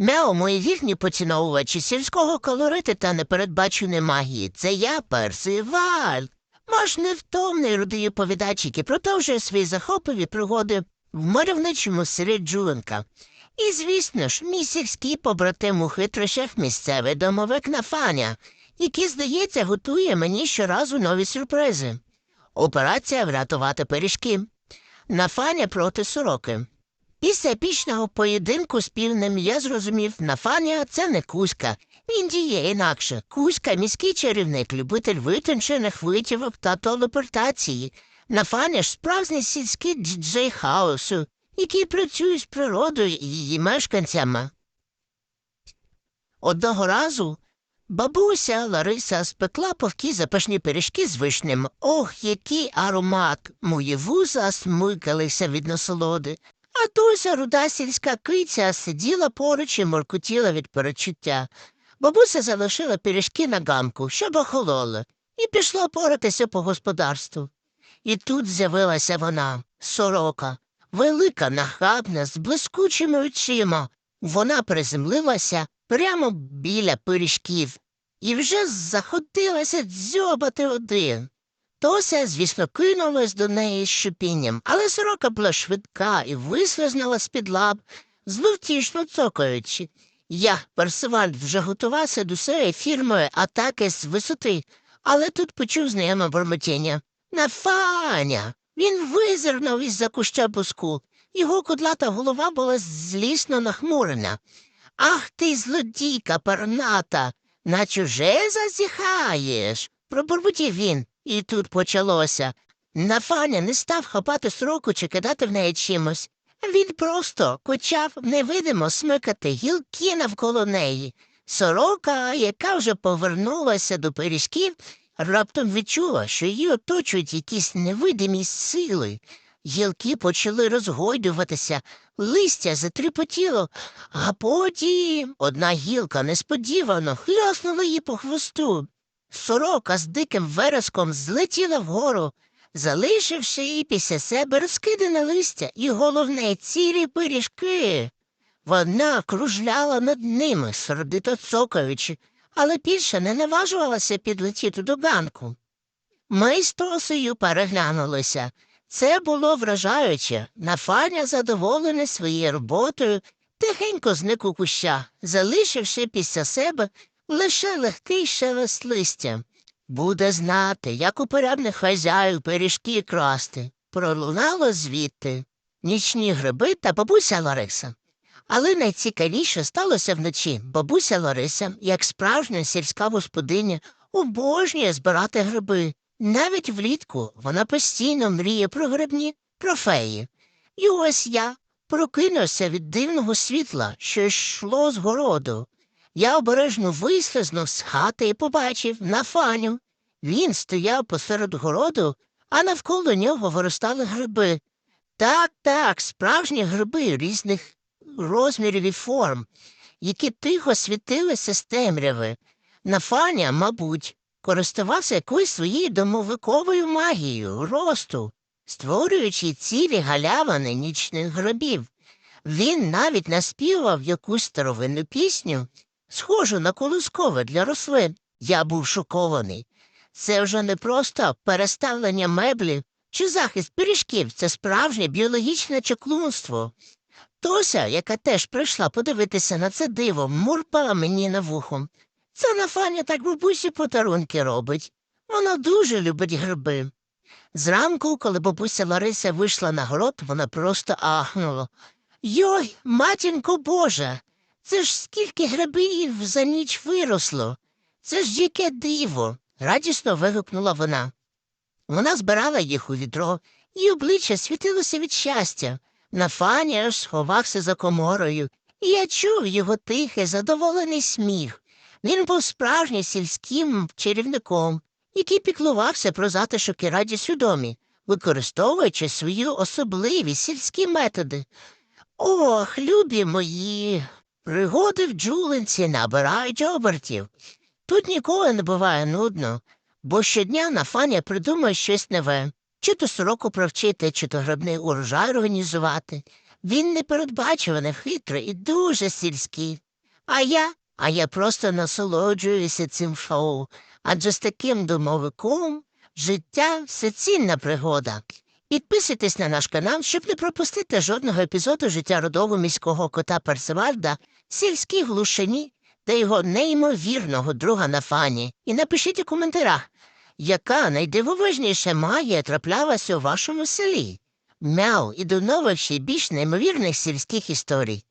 Мяу, мої вірні поціновувачі сільського колориту та непередбаченої магії. Це я, Персиваль. Ваш невтомний рудий оповідач, який продовжує свої захопливі пригоди в мальовничому селі Джуленка. І, звісно ж, мій сільський побратим у хитрощах місцевий домовик Нафаня, який, здається, готує мені щоразу нові сюрпризи. Операція врятувати пиріжки. Нафаня проти сороки. Після епічного поєдинку з півнем я зрозумів, Нафаня – це не Кузька. Він діє інакше. Кузька – міський чарівник, любитель витончених витівок та телепортації. Нафаня ж справжній сільський діджей хаосу, який працює з природою і її мешканцями. Одного разу бабуся Лариса спекла повкі запашні пиріжки з вишнем. Ох, який аромат! Мої вуза смикалися від насолоди. А Туся руда сільська киця сиділа поруч і моркотіла від перечуття. Бабуся залишила пиріжки на ганку, щоб охололи, і пішла поратися по господарству. І тут з'явилася вона, сорока, велика, нахабна, з блискучими очима. Вона приземлилася прямо біля пиріжків і вже заходилася дзьобати один. Тося, звісно, кинулась до неї з шипінням, але сорока була швидка і вислизнула з-під лап, зловтішно цокаючи. Я, Персиваль, вже готувався до своєї фірмової атаки з висоти, але тут почув знайоме бурмотіння. Нафаня! Він визирнув із-за куща буску. Його кудлата голова була злісно нахмурена. Ах ти, злодійка перната, на чуже зазіхаєш. Пробурмотів він, і тут почалося. Нафаня не став хапати сроку чи кидати в неї чимось. Він просто почав невидимо смикати гілки навколо неї. Сорока, яка вже повернулася до пиріжків, раптом відчула, що її оточують якісь невидимі сили. Гілки почали розгойдуватися, листя затріпотіло, а потім одна гілка несподівано хляснула її по хвосту. Сорока з диким вереском злетіла вгору, залишивши її після себе розкидане листя і головне цілі пиріжки. Вона кружляла над ними, сердито цокаючи, але більше не наважувалася підлетіти до ганку. Ми з Тосею переглянулися. Це було вражаюче. Нафаня, задоволений своєю роботою, тихенько зник у куща, залишивши після себе лише легкий шелест листя. Буде знати, як у порядних хазяїв пиріжки красти. Пролунало звідти нічні гриби та бабуся Лариса. Але найцікавіше сталося вночі. Бабуся Лариса, як справжня сільська господиня, обожнює збирати гриби. Навіть влітку вона постійно мріє про грибні, про феї. І ось я прокинувся від дивного світла, що йшло з городу. Я обережно вислизнув з хати і побачив Нафаню. Він стояв посеред городу, а навколо нього виростали гриби. Так, так, справжні гриби різних розмірів і форм, які тихо світилися з темряви. Нафаня, мабуть, користувався якоюсь своєю домовиковою магією росту, створюючи цілі галявини нічних гробів. Він навіть наспівав якусь старовинну пісню, схожу на колискове для рослин. Я був шокований. Це вже не просто переставлення меблів чи захист пиріжків, це справжнє біологічне чеклунство. Тося, яка теж прийшла подивитися на це диво, мурпала мені на вухо. Це Нафаня так бабусі подарунки робить. Вона дуже любить гриби. Зранку, коли бабуся Лариса вийшла на город, вона просто ахнула. Йой, матінко Божа, це ж скільки грибів за ніч виросло. Це ж яке диво. радісно вигукнула вона. Вона збирала їх у відро, і обличчя світилося від щастя. Нафаня аж сховався за коморою, і я чув його тихий, задоволений сміх. Він був справжнім сільським чарівником, який піклувався про затишок і радість у домі, використовуючи свої особливі сільські методи. Ох, любі мої, пригоди в джулинці набирають обертів. Тут ніколи не буває нудно, бо щодня Нафаня придумає щось нове, чи то сороку провчити, чи то грибний урожай організувати. Він непередбачуваний, хитрий і дуже сільський. А я? А я просто насолоджуюся цим шоу. Адже з таким домовиком життя все цінна пригода. Підписуйтесь на наш канал, щоб не пропустити жодного епізоду життя родового міського кота Персевальда, сільській глушині та його неймовірного друга на фані. І напишіть у коментарях, яка найдивовижніша магія траплялася у вашому селі. Мяу і до нових ще більш неймовірних сільських історій.